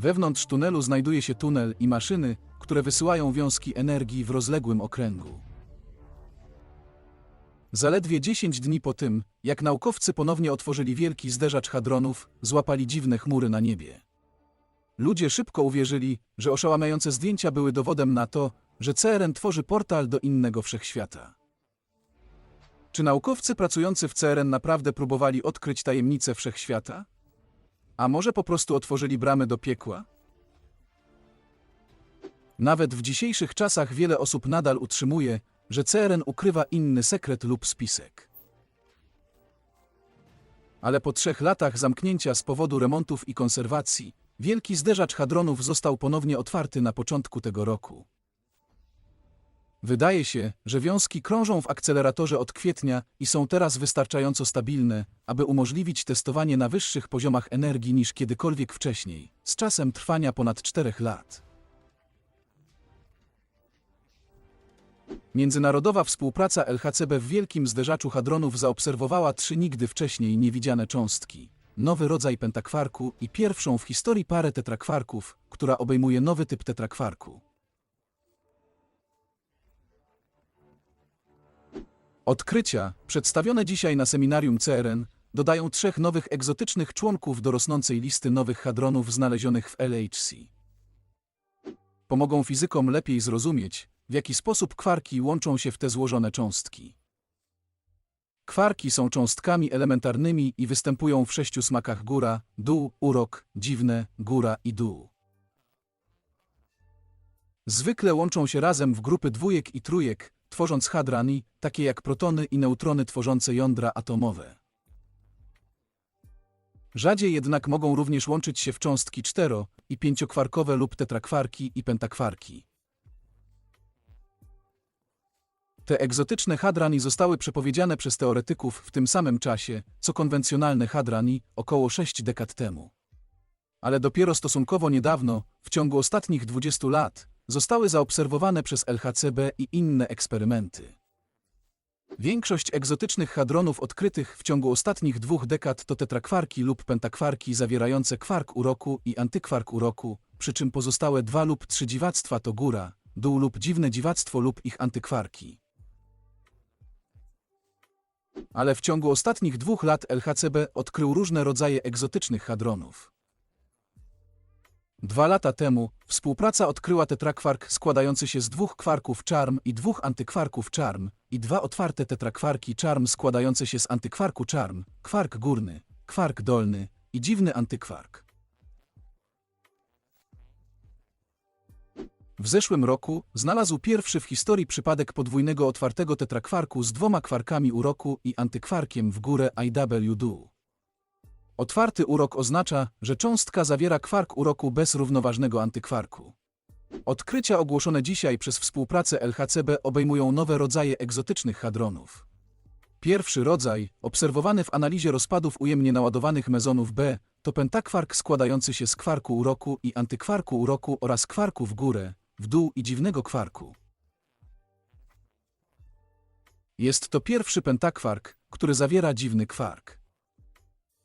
Wewnątrz tunelu znajduje się tunel i maszyny, które wysyłają wiązki energii w rozległym okręgu. Zaledwie 10 dni po tym, jak naukowcy ponownie otworzyli wielki zderzacz hadronów, złapali dziwne chmury na niebie. Ludzie szybko uwierzyli, że oszałamiające zdjęcia były dowodem na to, że CERN tworzy portal do innego wszechświata. Czy naukowcy pracujący w CERN naprawdę próbowali odkryć tajemnice wszechświata? A może po prostu otworzyli bramy do piekła? Nawet w dzisiejszych czasach wiele osób nadal utrzymuje, że CERN ukrywa inny sekret lub spisek. Ale po trzech latach zamknięcia z powodu remontów i konserwacji, wielki zderzacz hadronów został ponownie otwarty na początku tego roku. Wydaje się, że wiązki krążą w akceleratorze od kwietnia i są teraz wystarczająco stabilne, aby umożliwić testowanie na wyższych poziomach energii niż kiedykolwiek wcześniej, z czasem trwania ponad 4 lat. Międzynarodowa współpraca LHCb w wielkim zderzaczu hadronów zaobserwowała trzy nigdy wcześniej niewidziane cząstki. Nowy rodzaj pentakwarku i pierwszą w historii parę tetrakwarków, która obejmuje nowy typ tetrakwarku. Odkrycia, przedstawione dzisiaj na seminarium CERN, dodają trzech nowych egzotycznych członków do rosnącej listy nowych hadronów znalezionych w LHC. Pomogą fizykom lepiej zrozumieć, w jaki sposób kwarki łączą się w te złożone cząstki. Kwarki są cząstkami elementarnymi i występują w sześciu smakach góra, dół, urok, dziwne, góra i dół. Zwykle łączą się razem w grupy dwójek i trójek, tworząc hadrany, takie jak protony i neutrony tworzące jądra atomowe. Rzadziej jednak mogą również łączyć się w cząstki cztero- i pięciokwarkowe lub tetrakwarki i pentakwarki. Te egzotyczne hadrani zostały przepowiedziane przez teoretyków w tym samym czasie, co konwencjonalne hadrani, około 6 dekad temu. Ale dopiero stosunkowo niedawno, w ciągu ostatnich 20 lat, zostały zaobserwowane przez LHCb i inne eksperymenty. Większość egzotycznych hadronów odkrytych w ciągu ostatnich dwóch dekad to tetrakwarki lub pentakwarki zawierające kwark uroku i antykwark uroku, przy czym pozostałe dwa lub trzy dziwactwa to góra, dół lub dziwne dziwactwo lub ich antykwarki. Ale w ciągu ostatnich dwóch lat LHCb odkrył różne rodzaje egzotycznych hadronów. Dwa lata temu współpraca odkryła tetrakwark składający się z dwóch kwarków czarm i dwóch antykwarków czarm i dwa otwarte tetrakwarki czarm składające się z antykwarku czarm, kwark górny, kwark dolny i dziwny antykwark. W zeszłym roku znalazł pierwszy w historii przypadek podwójnego otwartego tetrakwarku z dwoma kwarkami uroku i antykwarkiem w górę IW. Otwarty urok oznacza, że cząstka zawiera kwark uroku bez równoważnego antykwarku. Odkrycia ogłoszone dzisiaj przez współpracę LHCb obejmują nowe rodzaje egzotycznych hadronów. Pierwszy rodzaj, obserwowany w analizie rozpadów ujemnie naładowanych mezonów B, to pentakwark składający się z kwarku uroku i antykwarku uroku oraz kwarku w górę, w dół i dziwnego kwarku. Jest to pierwszy pentakwark, który zawiera dziwny kwark.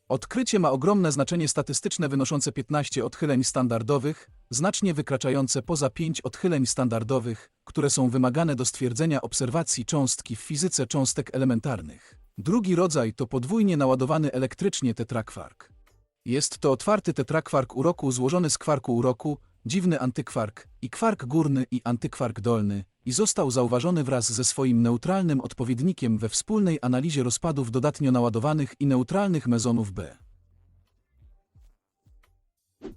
Odkrycie ma ogromne znaczenie statystyczne wynoszące 15 odchyleń standardowych, znacznie wykraczające poza 5 odchyleń standardowych, które są wymagane do stwierdzenia obserwacji cząstki w fizyce cząstek elementarnych. Drugi rodzaj to podwójnie naładowany elektrycznie tetrakwark. Jest to otwarty tetrakwark uroku złożony z kwarku uroku, dziwny antykwark i kwark górny i antykwark dolny i został zauważony wraz ze swoim neutralnym odpowiednikiem we wspólnej analizie rozpadów dodatnio naładowanych i neutralnych mezonów B.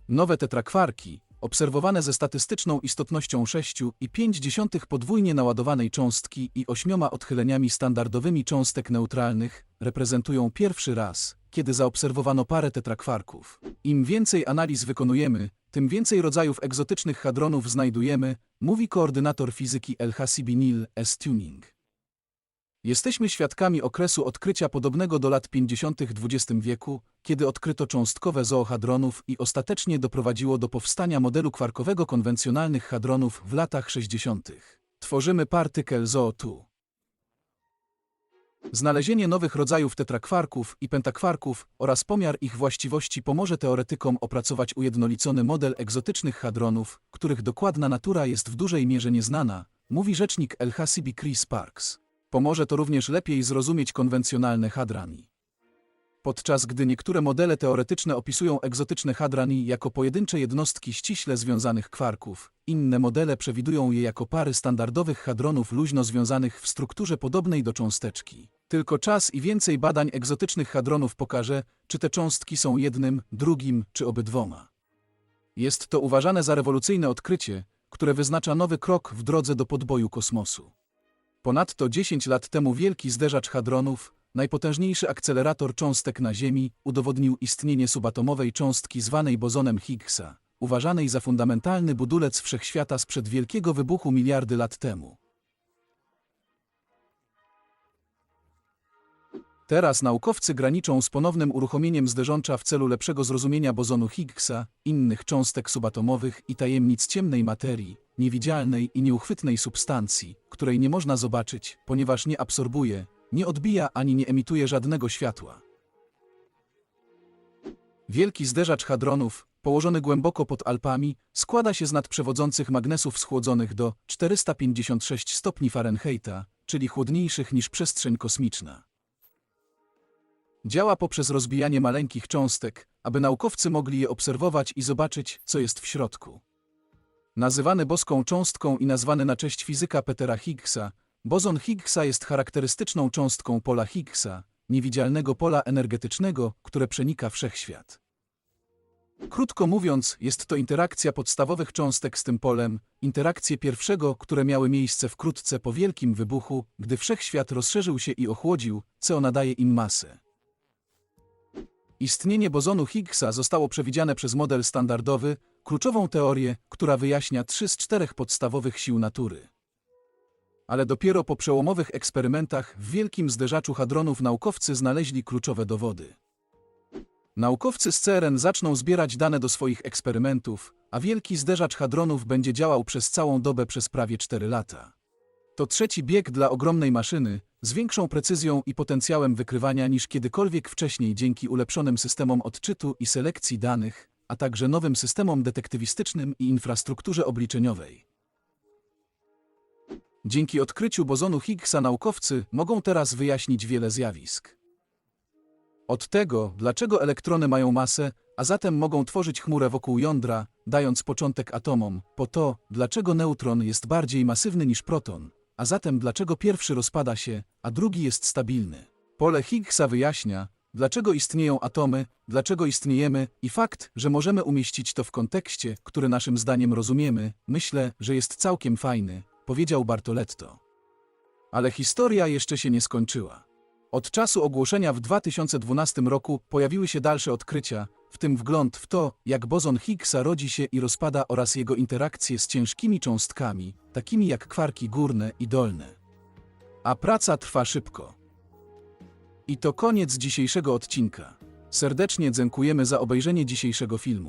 Nowe tetrakwarki, obserwowane ze statystyczną istotnością 6,5 podwójnie naładowanej cząstki i ośmioma odchyleniami standardowymi cząstek neutralnych, reprezentują pierwszy raz, kiedy zaobserwowano parę tetrakwarków. Im więcej analiz wykonujemy, tym więcej rodzajów egzotycznych hadronów znajdujemy, mówi koordynator fizyki LHCb Neil S. Tuning. Jesteśmy świadkami okresu odkrycia podobnego do lat 50. XX wieku, kiedy odkryto cząstkowe zoohadronów i ostatecznie doprowadziło do powstania modelu kwarkowego konwencjonalnych hadronów w latach 60. Tworzymy partykel ZOO2. Znalezienie nowych rodzajów tetrakwarków i pentakwarków oraz pomiar ich właściwości pomoże teoretykom opracować ujednolicony model egzotycznych hadronów, których dokładna natura jest w dużej mierze nieznana, mówi rzecznik LHCb Chris Parks. Pomoże to również lepiej zrozumieć konwencjonalne hadrani. Podczas gdy niektóre modele teoretyczne opisują egzotyczne hadrani jako pojedyncze jednostki ściśle związanych kwarków, inne modele przewidują je jako pary standardowych hadronów luźno związanych w strukturze podobnej do cząsteczki. Tylko czas i więcej badań egzotycznych hadronów pokaże, czy te cząstki są jednym, drugim czy obydwoma. Jest to uważane za rewolucyjne odkrycie, które wyznacza nowy krok w drodze do podboju kosmosu. Ponadto 10 lat temu wielki zderzacz hadronów, najpotężniejszy akcelerator cząstek na Ziemi, udowodnił istnienie subatomowej cząstki zwanej bozonem Higgsa, uważanej za fundamentalny budulec wszechświata sprzed wielkiego wybuchu miliardy lat temu. Teraz naukowcy graniczą z ponownym uruchomieniem zderzącza w celu lepszego zrozumienia bozonu Higgsa, innych cząstek subatomowych i tajemnic ciemnej materii, niewidzialnej i nieuchwytnej substancji, której nie można zobaczyć, ponieważ nie absorbuje, nie odbija ani nie emituje żadnego światła. Wielki zderzacz hadronów, położony głęboko pod Alpami, składa się z nadprzewodzących magnesów schłodzonych do 456 stopni Fahrenheita, czyli chłodniejszych niż przestrzeń kosmiczna. Działa poprzez rozbijanie maleńkich cząstek, aby naukowcy mogli je obserwować i zobaczyć, co jest w środku. Nazywany boską cząstką i nazwany na cześć fizyka Petera Higgsa, bozon Higgsa jest charakterystyczną cząstką pola Higgsa, niewidzialnego pola energetycznego, które przenika wszechświat. Krótko mówiąc, jest to interakcja podstawowych cząstek z tym polem, interakcje pierwszego, które miały miejsce wkrótce po wielkim wybuchu, gdy wszechświat rozszerzył się i ochłodził, co nadaje im masę. Istnienie bozonu Higgsa zostało przewidziane przez model standardowy, kluczową teorię, która wyjaśnia trzy z czterech podstawowych sił natury. Ale dopiero po przełomowych eksperymentach w wielkim zderzaczu hadronów naukowcy znaleźli kluczowe dowody. Naukowcy z CERN zaczną zbierać dane do swoich eksperymentów, a wielki zderzacz hadronów będzie działał przez całą dobę przez prawie 4 lata. To trzeci bieg dla ogromnej maszyny, z większą precyzją i potencjałem wykrywania niż kiedykolwiek wcześniej dzięki ulepszonym systemom odczytu i selekcji danych, a także nowym systemom detektywistycznym i infrastrukturze obliczeniowej. Dzięki odkryciu bozonu Higgsa naukowcy mogą teraz wyjaśnić wiele zjawisk. Od tego, dlaczego elektrony mają masę, a zatem mogą tworzyć chmurę wokół jądra, dając początek atomom, po to, dlaczego neutron jest bardziej masywny niż proton, a zatem dlaczego pierwszy rozpada się, a drugi jest stabilny. Pole Higgsa wyjaśnia, dlaczego istnieją atomy, dlaczego istniejemy i fakt, że możemy umieścić to w kontekście, który naszym zdaniem rozumiemy, myślę, że jest całkiem fajny, powiedział Bartoletto. Ale historia jeszcze się nie skończyła. Od czasu ogłoszenia w 2012 roku pojawiły się dalsze odkrycia, w tym wgląd w to, jak bozon Higgsa rodzi się i rozpada oraz jego interakcje z ciężkimi cząstkami, takimi jak kwarki górne i dolne. A praca trwa szybko. I to koniec dzisiejszego odcinka. Serdecznie dziękujemy za obejrzenie dzisiejszego filmu.